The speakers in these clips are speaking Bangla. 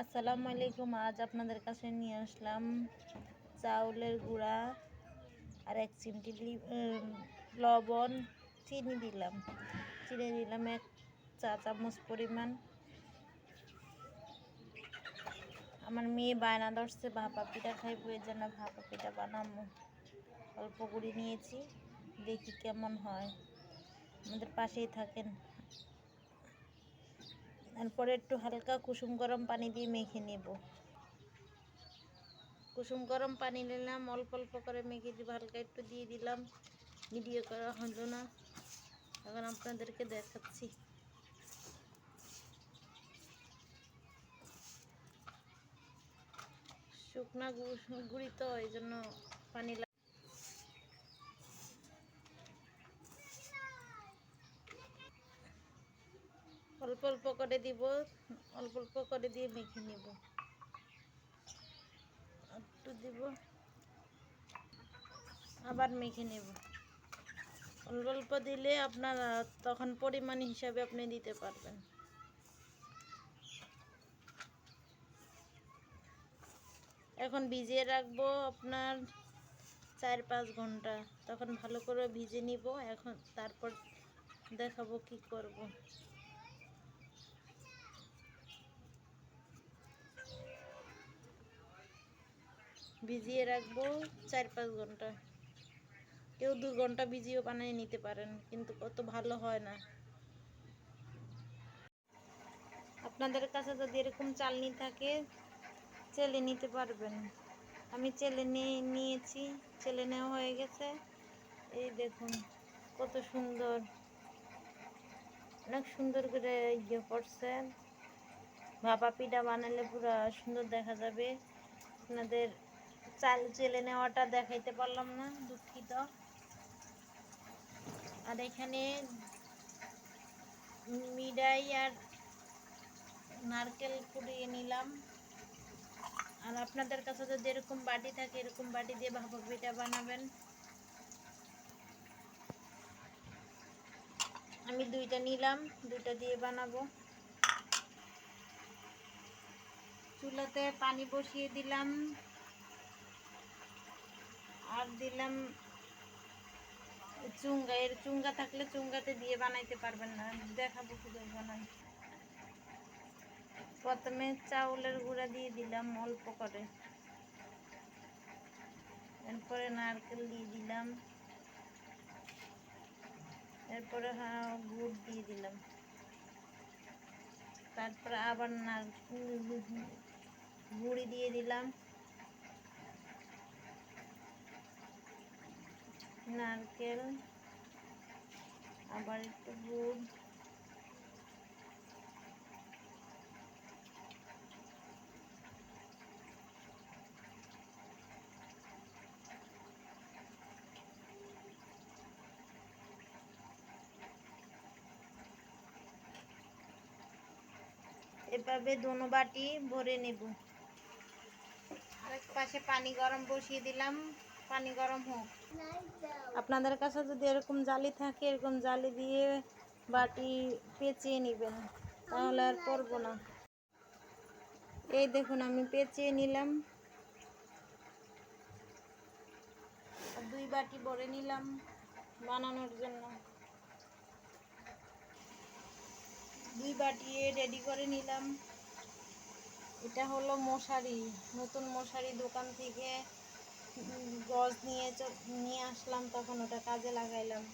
আসসালামু আলাইকুম, আজ আপনাদের কাছে নিয়ে আসলাম চাউলের গুঁড়া আর এক চিমটি লবণ। চিনি দিলাম। চিনি দিলাম এক চা চামচ পরিমাণ। আমার মেয়ে বায়না ধরছে, ভাপা পিঠা খাইবো এর জন্য ভাপা পিঠা বানাবো। অল্প করে নিয়েছি, দেখি কেমন হয়। আমাদের পাশেই থাকেন। তারপরে একটু হালকা কুসুম গরম পানি দিয়ে মেখে নেব। কুসুম গরম পানি নিলাম, অল্প অল্প করে মেখে দিব, হালকা একটু দিয়ে দিলাম। ভিডিও করা হলো না। এখন আপনাদেরকে দেখাচ্ছি। শুকনা গুঁড়ি তো এই জন্য পানি অল্প অল্প করে দিব, অল্প অল্প করে দিয়ে মেখে নিব। একটু দিব, আবার মেখে নেব। অল্প অল্প দিলে আপনার তখন পরিমাণ হিসাবে আপনি দিতে পারবেন। এখন ভিজিয়ে রাখব আপনার চার পাঁচ ঘণ্টা। তখন ভালো করে ভিজে নিব, এখন তারপর দেখাবো কি করব। ভিজিয়ে রাখব চার পাঁচ ঘণ্টা। কেউ দু ঘণ্টা ভিজিয়েও বানিয়ে নিতে পারেন, কিন্তু কত ভালো হয় না। আপনাদের কাছে যদি এরকম চালনি থাকে, চেলে নিতে পারবেন। আমি চেলে নিয়ে নিয়েছি, চেলে নেওয়া হয়ে গেছে। এই দেখুন, কত সুন্দর। অনেক সুন্দর করে ইয়ে করছে। ভাপা পিঠা বানালে পুরো সুন্দর দেখা যাবে। আপনাদের চাল চেলে নেওয়াটা দেখাইতে পারলাম না, দুঃখিত। আর এখানে মিডাই আর নারকেল কুড়িয়ে নিলাম। আর আপনাদের কাছে যদি এরকম বাটি থাকে, এরকম বাটি দিয়ে ভাপা পিঠা বানাবেন। আমি দুইটা নিলাম, দুইটা দিয়ে বানাবো। চুলাতে পানি বসিয়ে দিলাম। দিলাম চুঙ্গা। এর চুঙ্গা থাকলে চুঙ্গাতে দিয়ে বানাইতে পারবেন না। দেখাবো কীভাবে বানাই। প্রথমে চাউলের গুঁড়া দিয়ে দিলাম অল্প করে। এরপরে নারকেল দিয়ে দিলাম। এরপরে গুড় দিয়ে দিলাম। তারপরে আবার নারকেল গুঁড়ি দিয়ে দিলাম। নারকেল, আবার একটু গুড়। এভাবে দোনো বাটি ভরে নেব। আরেক পাশে পানি গরম বসিয়ে দিলাম। পানি গরম হোক। আপনাদের কাছে যদি এরকম জালি থাকে, এরকম জালি দিয়ে বাটি পেঁচিয়ে নেবেন, তাহলে আর করব না। এই দেখুন, আমি পেঁচিয়ে নিলাম। দুই বাটি ভরে নিলাম বানানোর জন্য। দুই বাটি রেডি করে নিলাম। এটা হলো মশারি, নতুন মশারি দোকান থেকে গজ নিয়ে নিয়ে আসলাম, তখন ওটা কাজে লাগাইলাম।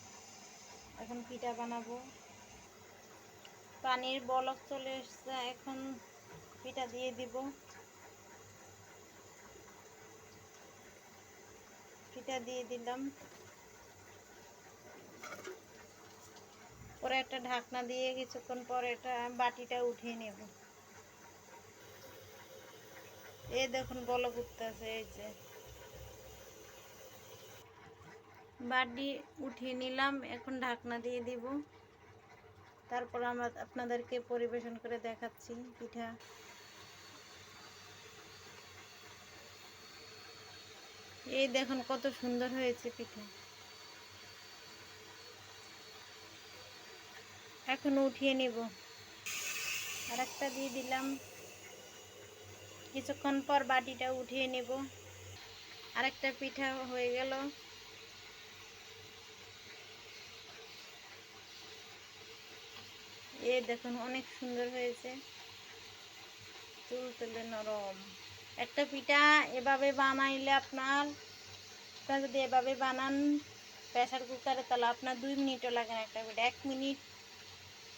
এখন পিঠা বানাবো। পানির বলক চলে এসছে, এখন পিঠা দিয়ে দিব। পিঠা দিয়ে দিলাম। পরে একটা ঢাকনা দিয়ে কিছুক্ষণ পরে এটা বাটিটা উঠিয়ে নেব। এই দেখুন, বলক উঠতেছে, এই যে। বাটি উঠিয়ে নিলাম, এখন ঢাকনা দিয়ে দিব। তারপর আমরা আপনাদেরকে পরিবেশন করে দেখাচ্ছি পিঠা। এই দেখুন কত সুন্দর হয়েছে পিঠা। এখন উঠিয়ে নেব। আর একটা দিয়ে দিলাম। কিছুক্ষণ পর বাটিটা উঠিয়ে নেব। আরেকটা পিঠা হয়ে গেল। এ দেখুন, অনেক সুন্দর হয়েছে। তুল তুলে নরম। একটা পিঠা এভাবে বানাইলে আপনার আপনার যদি এভাবে বানান প্রেসার কুকারে, তাহলে আপনার দুই মিনিটও লাগে না একটা পিঠা। এক মিনিট,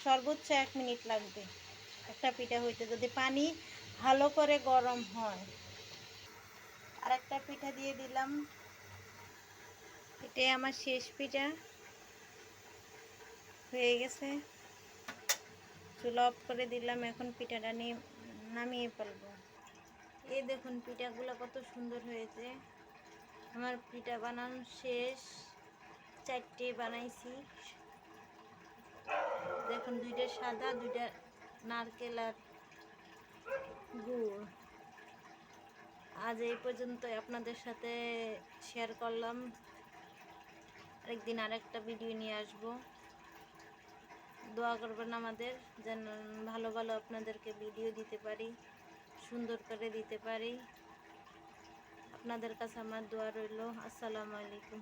সর্বোচ্চ এক মিনিট লাগবে একটা পিঠা হইতে। যদি পানি ভালো করে গরম হয়। আর একটা পিঠা দিয়ে দিলাম। এটাই আমার শেষ পিঠা। হয়ে গেছে। চুলা অফ করে দিলাম, এখন পিঠাটা নিয়ে নামিয়ে ফেলব। এই দেখুন, পিঠাগুলো কত সুন্দর হয়েছে। আমার পিঠা বানানো শেষ। চারটে বানাইছি। দেখুন, দুইটা সাদা, দুইটা নারকেল আর গুড়। আজ এই পর্যন্ত আপনাদের সাথে শেয়ার করলাম। আরেকদিন আরেকটা ভিডিও নিয়ে আসব। দোয়া করবেন আমাদের, যেন ভালো ভালো আপনাদেরকে ভিডিও দিতে পারি, সুন্দর করে দিতে পারি। আপনাদের কাছে আমার দোয়া রইল। আসসালামু আলাইকুম।